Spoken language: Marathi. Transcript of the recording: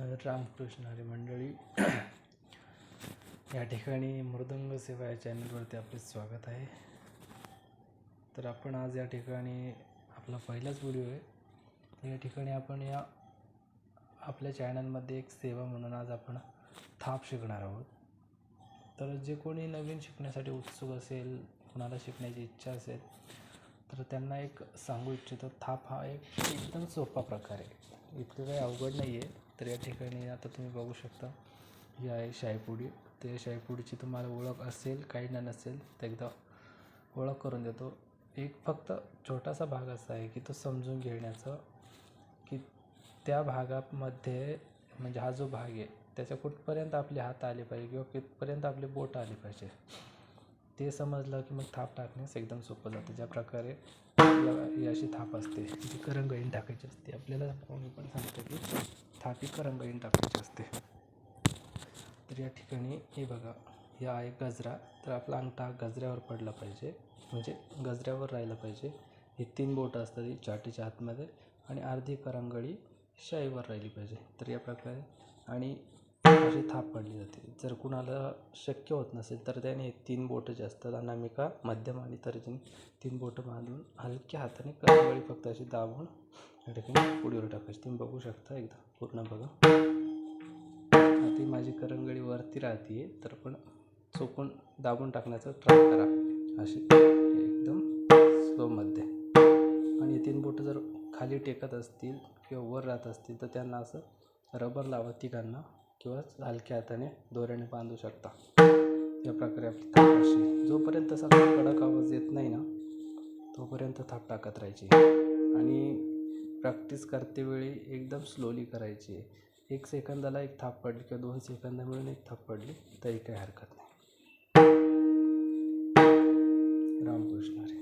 रामकृष्ण हरी मंडळी या ठिकाणी मृदंग सेवा या चॅनलवरती आपले स्वागत आहे. तर आपण आज या ठिकाणी आपला पहिलाच व्हिडिओ आहे. या ठिकाणी आपण या आपल्या चॅनलमध्ये एक सेवा म्हणून आज आपण थाप शिकणार आहोत. तर जे कोणी नवीन शिकण्यासाठी उत्सुक असेल कोणाला शिकण्याची इच्छा असेल तर त्यांना एक सांगू इच्छितो थाप हा एक एकदम सोपा प्रकार आहे. इतकं काही अवघड नाही आहे तर या ठिकाणी आता तुम्ही बघू शकता ही आहे शाईपुडी ते शाईपुडीची तुम्हाला ओळख असेल काही ना नसेल तर एकदा ओळख करून देतो. एक फक्त छोटासा भाग असा आहे की तो समजून घेण्याचा की त्या भागामध्ये म्हणजे हा जो भाग आहे त्याच्या कुठपर्यंत आपले हात आले पाहिजे किंवा कितपर्यंत आपले बोट आले पाहिजे. ते समजलं की मग थाप टाकण्यास एकदम सोपं जातं. ज्या प्रकारे ही अशी थाप असते जी करंगळीन टाकायची असते. आपल्याला कोणी पण सांगतो की थाप ही करंगळीन टाकायची असते. तर या ठिकाणी हे बघा या आहे गजरा तर आपला अंगठा गजऱ्यावर पडला पाहिजे. म्हणजे गजऱ्यावर राहिला पाहिजे. हे तीन बोटं असतात ही चाटीच्या आतमध्ये आणि अर्धी करंगळी शाईवर राहिली पाहिजे. तर या प्रकारे आणि अशी थाप पडली जाते. जर कुणाला शक्य होत नसेल तर त्याने तीन बोटं जे असतात अनामिका मध्यम आणि तर्जनी तीन बोटं बांधून हलक्या हाताने कळी फक्त अशी दाबून या ठिकाणी पुढीवर टाकायची. तुम्ही बघू शकता एकदा पूर्ण बघा. ती माझी करंगळी वरती राहते तर पण चोपून दाबून टाकण्याचा ट्राय करा. अशी एकदम स्लोमध्ये आणि तीन बोटं जर खाली टेकत असतील किंवा वर राहत असतील तर त्यांना असं रबर लावा तिघांना. किंवा हलक्या हाताने दोऱ्याने बांधू शकता. या प्रकारे आपली जोपर्यंत सगळं कडक आवाज येत नाही ना तोपर्यंत थाप टाकत राहायची. आणि प्रॅक्टिस करते वेळी एकदम स्लोली करायची. एक सेकंदाला एक थाप पडली किंवा दोन सेकंदा मिळून एक थाप पडली तरी काही हरकत नाही. रामकृष्ण रे